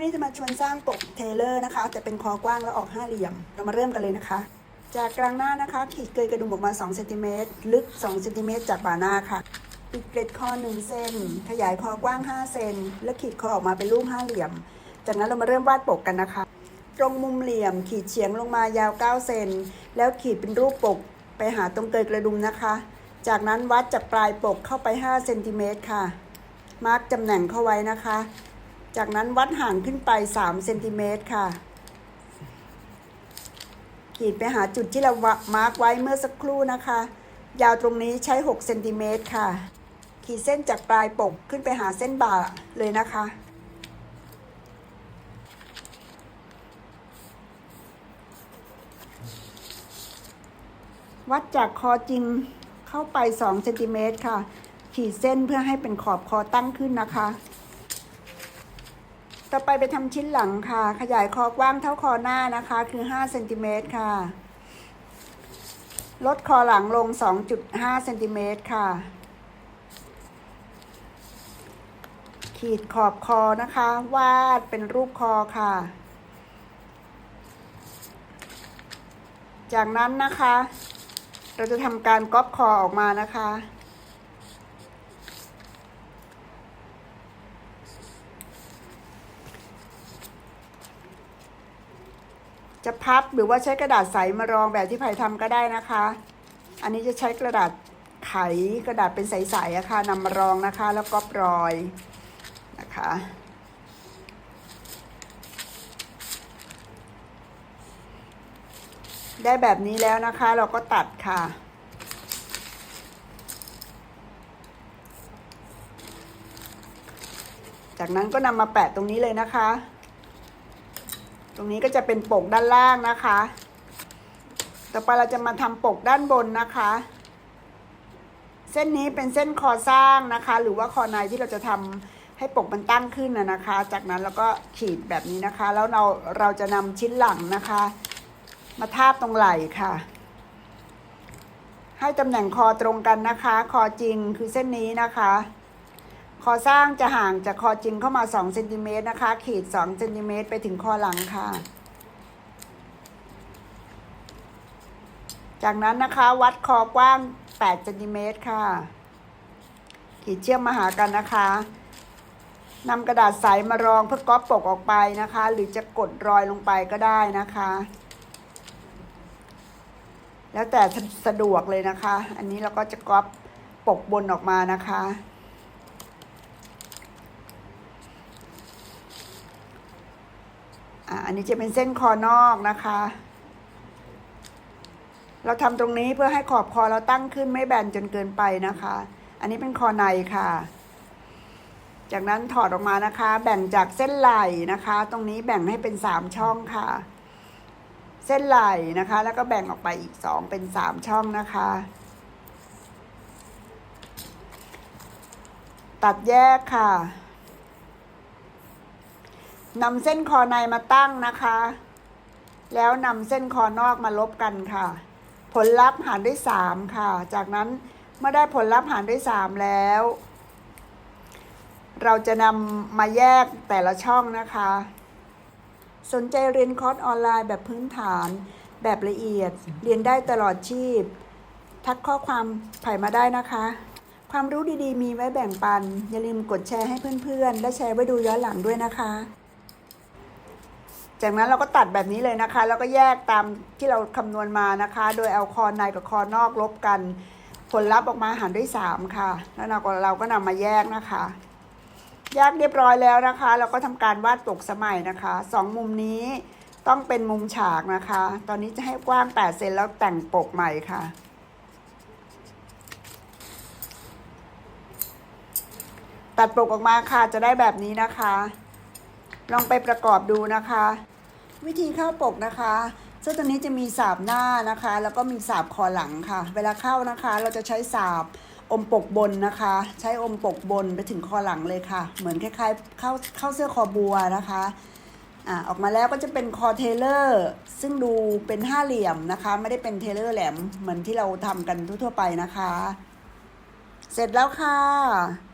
วันนี้จะมาชวนสร้างปกเทเลอร์นะคะแต่เป็นคอกว้างแล้วออกห้าเหลี่ยม เรามาเริ่มกันเลยนะคะ จากกลางหน้านะคะ ขีดเกยกระดุมออกมา2เซนติเมตรลึก2เซนติเมตรจากบ่าหน้าค่ะ ปิดเกล็ดคอ1เซนขยายคอกว้าง 5 เซนและขีดคอออกมาเป็นรูปห้าเหลี่ยม จากนั้นเรามาเริ่มวาดปกกันนะคะ ตรงมุมเหลี่ยม ขีดเฉียงลงมายาว9เซนแล้วขีดเป็นรูปปกไปหาตรงเกยกระดุมนะคะ จากนั้นวัดจากปลายปกเข้าไป5เซนติเมตรค่ะมาร์กตำแหน่งเข้าไว้นะคะ จากนั้นวัดห่างขึ้นไป3เซนติเมตรค่ะ ขีดไปหาจุดที่เรามาร์กไว้เมื่อสักครู่นะคะ ยาวตรงนี้ใช้6เซนติเมตรค่ะ ขีดเส้นจากปลายปกขึ้นไปหาเส้นบ่าเลยนะคะวัดจากคอจริงเข้าไป2เซนติเมตรค่ะ ขีดเส้นเพื่อให้เป็นขอบคอตั้งขึ้นนะคะ ต่อไปไปทำชิ้นหลังค่ะ ขยายคอกว้างเท่าคอหน้านะคะ คือ5เซนติเมตรค่ะ ลดคอหลังลง 2.5เซนติเมตรค่ะ ขีดขอบคอนะคะ วาดเป็นรูปคอค่ะ จากนั้นนะคะ เราจะทำการก๊อปคอออกมานะคะ จะพับหรือว่าใช้กระดาษใสมารองแบบที่ไผ่ทำก็ได้นะคะ อันนี้จะใช้กระดาษไขกระดาษเป็นใสๆอะค่ะนำมารองนะคะ แล้วก็ปรอยนะคะได้แบบนี้แล้วนะคะเราก็ตัดค่ะ จากนั้นก็นำมาแปะตรงนี้เลยนะคะ ตรงนี้ก็จะเป็นปกด้านล่างนะคะ ต่อไปเราจะมาทำปกด้านบนนะคะ เส้นนี้เป็นเส้นคอสร้างนะคะ หรือว่าคอในที่เราจะทำให้ปกมันตั้งขึ้นนะนะคะ จากนั้นเราก็ขีดแบบนี้นะคะ แล้วเราเราจะนำชิ้นหลังนะคะ มาทาบตรงไหล่ค่ะ ให้ตำแหน่งคอตรงกันนะคะ คอจริงคือเส้นนี้นะคะ คอสร้างจะห่างจากคอจริงเข้ามา2เซนติเมตรนะคะ ขีด2เซนติเมตรไปถึงคอหลังค่ะ จากนั้นนะคะวัดคอกว้าง8เซนติเมตรค่ะ ขีดเชื่อมมาหากันนะคะนำกระดาษใสมารองเพื่อก๊อปปกออกไปนะคะ หรือจะกดรอยลงไปก็ได้นะคะ แล้วแต่สะดวกเลยนะคะ อันนี้เราก็จะก๊อปปกบนออกมานะคะ อันนี้จะเป็นเส้นคอนอกนะคะ เราทำตรงนี้เพื่อให้ขอบคอเราตั้งขึ้นไม่แบนจนเกินไปนะคะ อันนี้เป็นคอในค่ะ จากนั้นถอดออกมานะคะ แบ่งจากเส้นไหล่นะคะ ตรงนี้แบ่งให้เป็นสามช่องค่ะ เส้นไหล่นะคะ แล้วก็แบ่งออกไปอีกสองเป็นสามช่องนะคะ ตัดแยกค่ะ นำเส้นคอในมาตั้งนะคะ แล้วนำเส้นคอนอกมาลบกันค่ะ ผลลัพธ์หารด้วยสามค่ะ จากนั้นเมื่อได้ผลลัพธ์หารด้วยสามแล้ว เราจะนำมาแยกแต่ละช่องนะคะ สนใจเรียนคอร์สออนไลน์แบบพื้นฐานแบบละเอียด เรียนได้ตลอดชีพ ทักข้อความไผ่มาได้นะคะ ความรู้ดีๆ มีไว้แบ่งปัน อย่าลืมกดแชร์ให้เพื่อนๆ และแชร์ไว้ดูย้อนหลังด้วยนะคะ จากนั้นเราก็ตัดแบบนี้เลยนะคะ แล้วก็แยกตามที่เราคำนวณมานะคะ โดยเอาคอในกับคอนอกลบกัน ผลลัพธ์ออกมาหารด้วย 3 ค่ะ แล้วเราก็เราก็นำมาแยกนะคะ แยกเรียบร้อยแล้วนะคะ เราก็ทำการวาดปกสมัยนะคะสองมุมนี้ต้องเป็นมุมฉากนะคะ ตอนนี้จะให้กว้าง 8 เซนแล้วแต่งปกใหม่ค่ะตัดปกออกมาค่ะจะได้แบบนี้นะคะ ลองไปประกอบดูนะคะ วิธีเข้าปกนะคะเสื้อตัวนี้จะมีสาบหน้านะคะ แล้วก็มีสาบคอหลังค่ะ เวลาเข้านะคะ เราจะใช้สาบอมปกบนนะคะ ใช้อมปกบนไปถึงคอหลังเลยค่ะ เหมือนคล้ายๆเข้าเข้าเสื้อคอบัวนะคะอ่าออกมาแล้วก็จะเป็นคอเทเลอร์ซึ่งดูเป็นห้าเหลี่ยมนะคะ ไม่ได้เป็นเทเลอร์แหลมเหมือนที่เราทำกันทั่วๆไปนะคะ เสร็จแล้วค่ะ